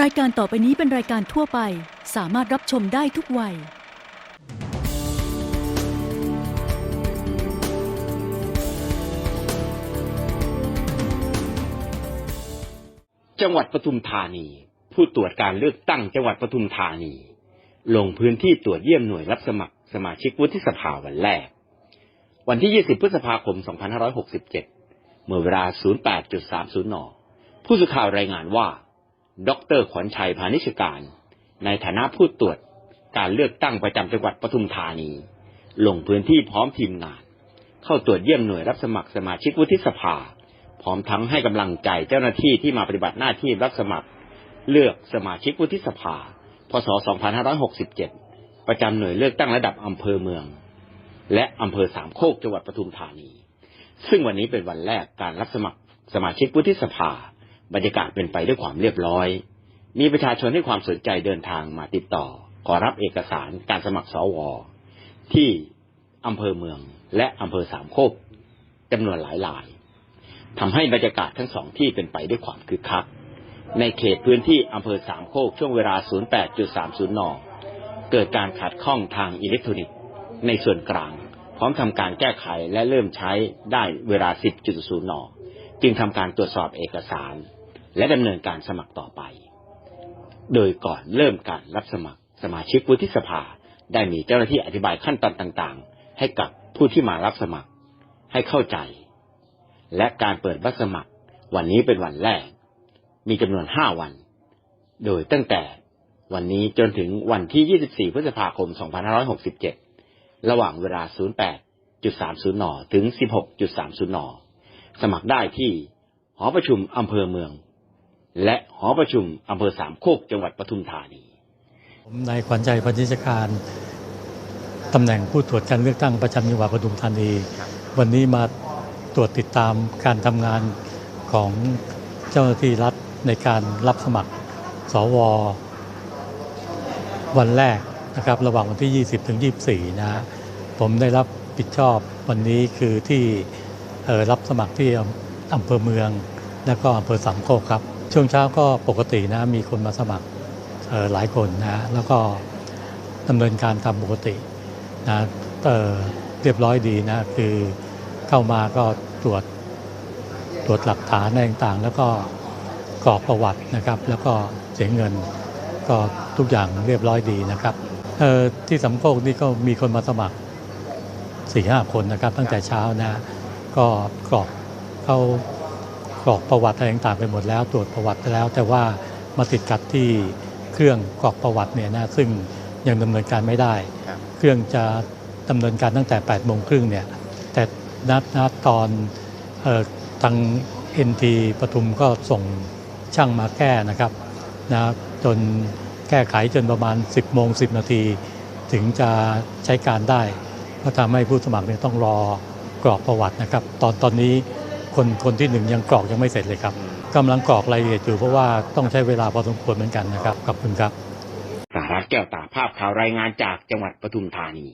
รายการต่อไปนี้เป็นรายการทั่วไป สามารถรับชมได้ทุกวัย จังหวัดปทุมธานี ผู้ตรวจการเลือกตั้งจังหวัดปทุมธานี ลงพื้นที่ตรวจเยี่ยมหน่วยรับสมัครสมาชิกวุฒิสภาวันแรก วันที่ 20 พฤษภาคม 2567 เมื่อเวลา 08.30 น ผู้สื่อข่าวรายงานว่า ดรขวัญชัยพานิชการ ในฐานะผู้ตรวจการเลือกตั้งประจำจังหวัดปทุมธานี ลงพื้นที่พร้อมทีมงาน เข้าตรวจเยี่ยมหน่วยรับสมัครสมาชิกวุฒิสภา พร้อมทั้งให้กำลังใจเจ้าหน้าที่ที่มาปฏิบัติหน้าที่รับสมัคร เลือกสมาชิกวุฒิสภา พศ 2567 ประจำหน่วยเลือกตั้งระดับอำเภอเมือง และอำเภอสามโคกจังหวัดปทุมธานี ซึ่งวันนี้เป็นวันแรกการรับสมัครสมาชิกวุฒิสภา บรรยากาศเป็นไปด้วยความเรียบร้อย มีประชาชนให้ความสนใจเดินทางมาติดต่อ ขอรับเอกสารการสมัครสวที่อำเภอเมืองและอำเภอสามโคกจำนวนหลายรายทำให้บรรยากาศทั้งสองที่เป็นไปด้วยความคึกคัก ในเขตพื้นที่อำเภอสามโคกช่วงเวลา 08.30 น เกิดการขัดข้องทางอิเล็กทรอนิกส์ ในส่วนกลาง พร้อมทำการแก้ไขและเริ่มใช้ได้เวลา 10.0 น จึงทำการตรวจสอบเอกสาร และดำเนินการสมัครต่อไป โดยก่อนเริ่มการรับสมัครสมาชิกวุฒิสภา ได้มีเจ้าหน้าที่อธิบายขั้นตอนต่าง ๆ ให้กับผู้ที่มารับสมัครให้เข้าใจ และการเปิดรับสมัคร วันนี้เป็นวันแรก มีจำนวน5วัน โดยตั้งแต่วันนี้จนถึงวันที่ 24 พฤษภาคม 2567 ระหว่างเวลา 08.30 น ถึง 16.30 น สมัครได้ที่หอประชุมอำเภอเมือง และหอประชุมอำเภอสามโคกจังหวัดปทุมธานีผมนายขวัญใจพันธิชการตำแหน่งผู้ตรวจการเลือกตั้งประจำจังหวัดปทุมธานี วันนี้มาตรวจติดตามการทำงานของเจ้าหน้าที่รัฐในการรับสมัครสววันแรกนะครับระหว่างวันที่ 20 ถึง 24 นะฮะผมได้รับผิดชอบวันนี้คือที่เอ่อ รับสมัครที่อำเภอเมือง และก็อำเภอสามโคกครับ ช่วงเช้าก็ปกตินะมีคนมาสมัครออหลายคนนะแล้วก็ดำเนินการตามปกตินะเเรียบร้อยดีนะคือเข้ามาก็ตรวจตรวจหลักฐานอะไรต่างๆ แล้วก็กรอกประวัตินะครับ แล้วก็เสียเงินก็ทุกอย่างเรียบร้อยดีนะครับที่สำโคกนี่ก็มีคนมาสมัครสี่ห้าคนนะครับ ตั้งแต่เช้านะ ก็กรอกเข้ากรอกประวัติอะไรต่างๆไปหมดแล้ว ตรวจประวัติไปแล้ว แต่ว่ามาติดขัดที่เครื่องกรอกประวัติเนี่ยนะซึ่งยังดำเนินการไม่ได้ครับเครื่องจะดำเนินการตั้งแต่8ปดโมงครึ่งเนี่ยแต่นัดนัดตอนเออทาง NT ปทุมก็ส่งช่างมาแก้นะครับนะจนแก้ไขจนประมาณ 10โมง10นาที ถึงจะใช้การได้ ก็ทำให้ผู้สมัครเนี่ยต้องรอ กรอกประวัตินะครับ ตอนตอนนี้คนคนที่หนึ่งยังกรอกยังไม่เสร็จเลยครับกำลังกรอกรายละเอียดอยู่เพราะว่าต้องใช้เวลาพอสมควรเหมือนกันนะครับขอบคุณครับสารัฐแก้วตาภาพข่าวรายงานจากจังหวัดปทุมธานี